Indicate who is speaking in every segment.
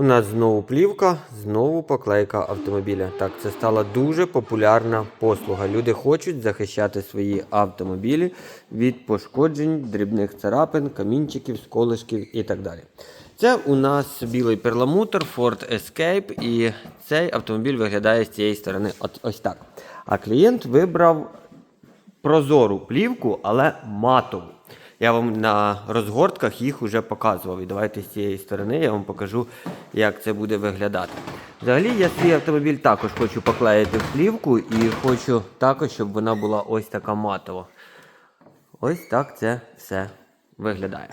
Speaker 1: У нас знову плівка, знову поклейка автомобіля. Так, це стала дуже популярна послуга. Люди хочуть захищати свої автомобілі від пошкоджень, дрібних царапин, камінчиків, сколишків і так далі. Це у нас білий перламутр Ford Escape, і цей автомобіль виглядає з цієї сторони ось так. А клієнт вибрав прозору плівку, але матову. Я вам на розгортках їх вже показував. І давайте з цієї сторони я вам покажу, як це буде виглядати. Взагалі, я свій автомобіль також хочу поклеїти в плівку і хочу також, щоб вона була ось така матова. Ось так це все виглядає.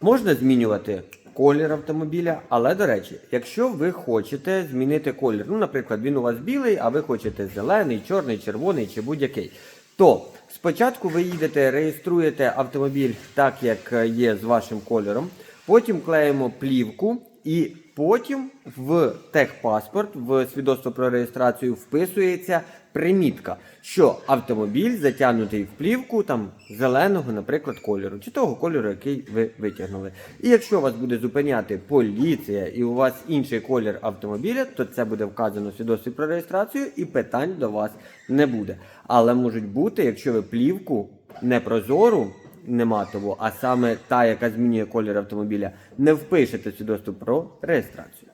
Speaker 1: Можна змінювати колір автомобіля, але до речі, якщо ви хочете змінити колір, ну, наприклад, він у вас білий, а ви хочете зелений, чорний, червоний чи будь-який, то спочатку ви їдете, реєструєте автомобіль так, як е, є з вашим кольором, потім клеїмо плівку і потім в техпаспорт, в свідоцтво про реєстрацію вписується примітка, що автомобіль затягнутий в плівку там зеленого, наприклад, кольору, чи того кольору, який ви витягнули. І якщо вас буде зупиняти поліція і у вас інший колір автомобіля, то це буде вказано в свідоцтві про реєстрацію і питань до вас не буде. Але можуть бути, якщо ви плівку не прозору, не матову, а саме та, яка змінює колір автомобіля, не впишете свідоцтво про реєстрацію.